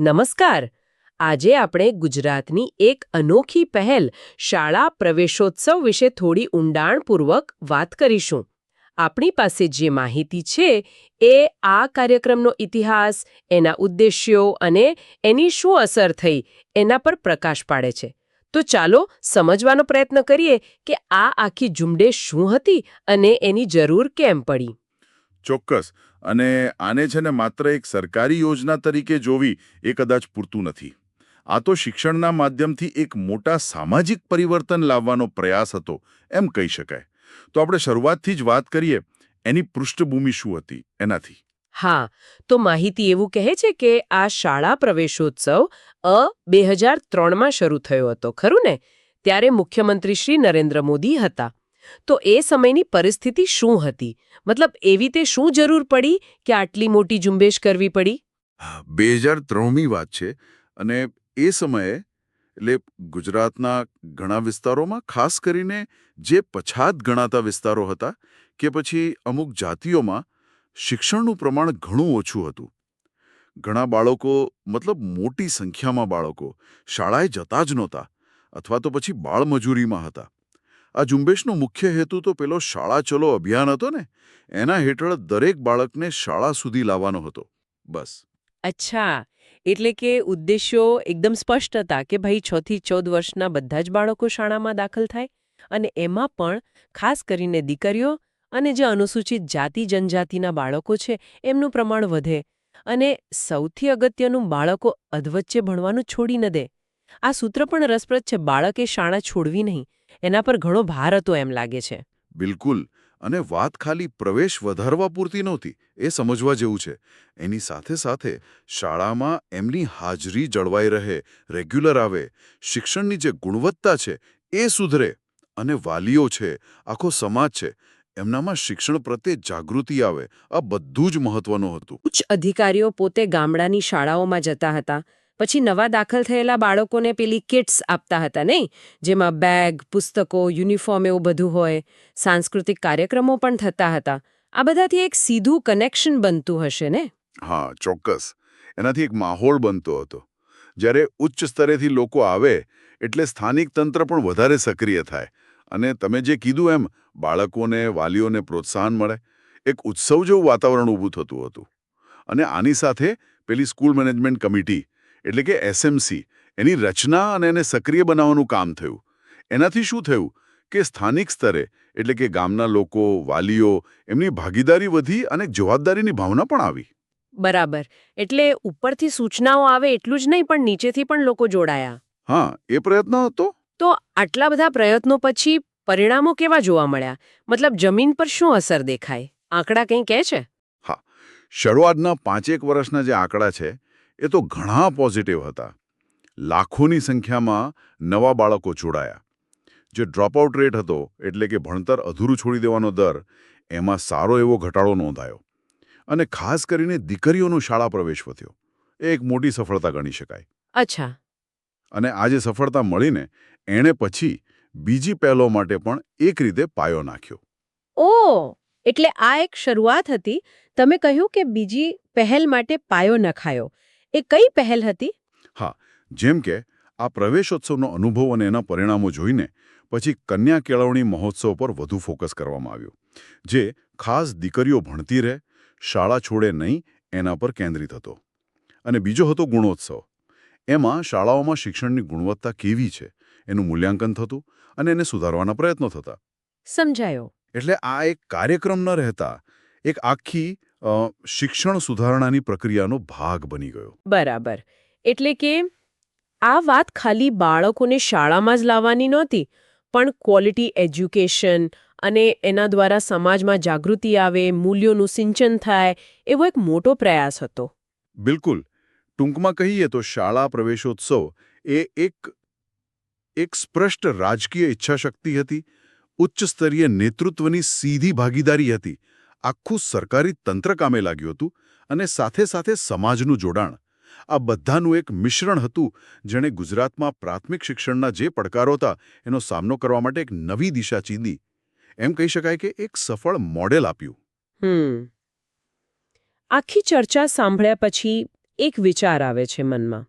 નમસ્કાર. આજે આપણે ગુજરાતની એક અનોખી પહેલ શાળા પ્રવેશોત્સવ વિશે થોડી ઊંડાણપૂર્વક વાત કરીશું. આપણી પાસે જે માહિતી છે, એ આ કાર્યક્રમનો ઇતિહાસ, એના ઉદ્દેશ્યો અને એની શું અસર થઈ, એના પર પ્રકાશ પાડે છે. તો ચાલો સમજવાનો પ્રયત્ન કરીએ કે આ આખી ઝુંબેશ શું હતી અને એની જરૂર કેમ પડી. ચોક્કસ. અને આને છે ને માત્ર એક સરકારી યોજના તરીકે જોવી એ કદાચ પૂરતું નથી. આ તો શિક્ષણના માધ્યમથી એક મોટા સામાજિક પરિવર્તન લાવવાનો પ્રયાસ હતો, એમ કહી શકાય. તો આપણે શરૂઆતથી જ વાત કરીએ, એની પૃષ્ઠભૂમિ શું હતી, એનાથી? હા, તો માહિતી એવું કહે છે કે આ શાળા પ્રવેશોત્સવ અ બે હજાર ત્રણમાં શરૂ થયો હતો, ખરું ને? ત્યારે મુખ્યમંત્રી શ્રી નરેન્દ્ર મોદી હતા. તો એ સમયની પરિસ્થિતિ શું હતી? મતલબ એવી તે શું જરૂર પડી કે આટલી મોટી ઝુંબેશ કરવી પડી? બે હજાર ત્રણમી વાત છે અને એ સમયે, એટલે ગુજરાતના ઘણા વિસ્તારોમાં, ખાસ કરીને જે પછાત ગણાતા વિસ્તારો હતા કે પછી અમુક જાતિઓમાં, શિક્ષણનું પ્રમાણ ઘણું ઓછું હતું. ઘણા બાળકો, મતલબ મોટી સંખ્યામાં બાળકો, શાળાએ જતા જ નહોતા અથવા તો પછી બાળમજૂરીમાં હતા. આ ઝુંબેશનો મુખ્ય હેતુ તો પેલો શાળા ચલો અભિયાન હતો ને, એના હેઠળ દરેક બાળકને શાળા સુધી લાવવાનો હતો. બસ. અચ્છા. એટલે કે ઉદ્દેશ્યો એકદમ સ્પષ્ટ હતા કે ભાઈ છ થી ચૌદ વર્ષના બધા જ બાળકો શાળામાં દાખલ થાય અને એમાં પણ ખાસ કરીને દીકરીઓ અને જે અનુસૂચિત જાતિ જનજાતિના બાળકો છે એમનું પ્રમાણ વધે અને સૌથી અગત્યનું બાળકો અધવચ્ચે ભણવાનું છોડી ન દે. આ સૂત્ર પણ રસપ્રદ છે, બાળકે શાળા છોડવી નહીં. એના પર ઘણો ભાર હતો એમ લાગે છે. બિલકુલ. અને વાત ખાલી પ્રવેશ વધારવા પૂરતી નહોતી એ સમજવા જેવું છે. એની સાથે સાથે શાળામાં એમની હાજરી જળવાઈ રહે રેગ્યુલર આવે શિક્ષણની જે ગુણવત્તા છે એ સુધરે. અને વાલીઓ છે આખો સમાજ છે એમનામાં શિક્ષણ પ્રત્યે જાગૃતિ આવે આ બધું જ મહત્વનું હતું. ઉચ્ચ અધિકારીઓ પોતે ગામડાની શાળાઓમાં જતા હતા. પછી નવા દાખલ થયેલા બાળકોને પેલી કિટ્સ આપતા હતા, નહીં? જેમાં બેગ, પુસ્તકો, યુનિફોર્મ એવું બધું હોય, સાંસ્કૃતિક કાર્યક્રમો પણ થતા હતા. આ બધાથી એક સીધું કનેક્શન બનતું હશે, ને? હા, ચોક્કસ. એનાથી એક માહોલ બનતો હતો. જ્યારે ઉચ્ચ સ્તરેથી લોકો આવે, એટલે સ્થાનિક તંત્ર પણ વધારે સક્રિય થાય. અને તમે જે કીધું એમ, બાળકોને, વાલીઓને પ્રોત્સાહન મળે, એક ઉત્સવ જેવું વાતાવરણ ઊભું થતું હતું. અને આની સાથે પેલી સ્કૂલ મેનેજમેન્ટ કમિટી એટલે કે એસએમસી એની રચના અને એને સક્રિય બનાવવાનું કામ થયું. એનાથી શું થયું કે સ્થાનિક સ્તરે એટલે કે ગામના લોકો વાલીઓ એમની ભાગીદારી વધી અને જવાબદારીની ભાવના પણ આવી. બરાબર. એટલે ઉપરથી સૂચનાઓ આવે એટલું જ નહીં પણ નીચેથી પણ લોકો જોડાયા. હા એ પ્રયત્ન હતો. તો આટલા બધા પ્રયત્નો પછી પરિણામો કેવા જોવા મળ્યા? મતલબ જમીન પર શું અસર દેખાય? આંકડા કંઈ કહે છે? હા. શરૂઆતના પાંચેક વર્ષના જે આંકડા છે એ તો ઘણા પોઝિટિવ હતા. લાખોની સંખ્યામાં નવા બાળકો જોડાયા. જે ડ્રોપઆઉટ રેટ હતો એટલે કે ભણતર અધૂરું છોડી દેવાનો દર એમાં સારો એવો ઘટાડો નોંધાયો. અને ખાસ કરીને દીકરીઓનો શાળા પ્રવેશ વધ્યો. એ એક મોટી સફળતા ગણી શકાય. અચ્છા. અને આ જે સફળતા મળીને એણે પછી બીજી પહેલો માટે પણ એક રીતે પાયો નાખ્યો. ઓ! એટલે આ એક શરૂઆત હતી. તમે કહ્યું કે બીજી પહેલ માટે પાયો નખાયો. એ કઈ પહેલ હતી? હા જેમ કે આ પ્રવેશોત્સવનો અનુભવ અને એના પરિણામો જોઈને પછી કન્યા કેળવણી મહોત્સવ પર વધુ ફોકસ કરવામાં આવ્યું જે ખાસ દીકરીઓ ભણતી રહે શાળા છોડે નહીં એના પર કેન્દ્રિત હતો. અને બીજો હતો ગુણોત્સવ. એમાં શાળાઓમાં શિક્ષણની ગુણવત્તા કેવી છે એનું મૂલ્યાંકન થતું અને એને સુધારવાના પ્રયત્નો થતા. સમજાયો. એટલે આ એક કાર્યક્રમ ન રહેતા એક આખી શિક્ષણ સુધારણાની પ્રક્રિયાનો ભાગ બની ગયો. બરાબર. એટલે કે આ વાત ખાલી બાળકોને શાળામાં જ લાવવાની નહોતી પણ ક્વોલિટી એજ્યુકેશન અને એના દ્વારા સમાજમાં જાગૃતિ આવે મૂલ્યોનું સિંચન થાય એવો એક મોટો પ્રયાસ હતો. બિલકુલ. ટૂંકમાં કહીએ તો શાળા પ્રવેશોત્સવ એ એક એક સ્પષ્ટ રાજકીય ઈચ્છાશક્તિ હતી ઉચ્ચ સ્તરીય નેતૃત્વની સીધી ભાગીદારી હતી આખું સરકારી તંત્ર કામે લાગ્યું હતું અને સાથે સાથે સમાજનું જોડાણ. આ બધાનું એક મિશ્રણ હતું, જેણે ગુજરાતમાં પ્રાથમિક શિક્ષણના જે પડકારો હતા, એનો સામનો કરવા માટે એક નવી દિશા ચીંધી. એમ કહી શકાય કે એક સફળ મોડેલ આપ્યું. આખી ચર્ચા સાંભળ્યા પછી એક વિચાર આવે છે મનમાં,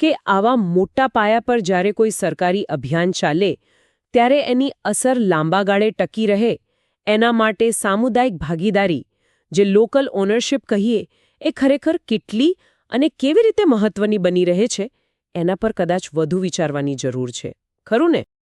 કે આવા મોટા પાયા પર જ્યારે કોઈ સરકારી અભિયાન ચાલે, ત્યારે એની અસર લાંબા ગાળે ટકી રહે એના માટે સામુદાયિક ભાગીદારી, જે લોકલ ઓનરશિપ કહીએ, એ ખરેખર કેટલી અને કેવી રીતે મહત્વની બની રહે છે, એના પર કદાચ વધુ વિચારવાની જરૂર છે. ખરું ને?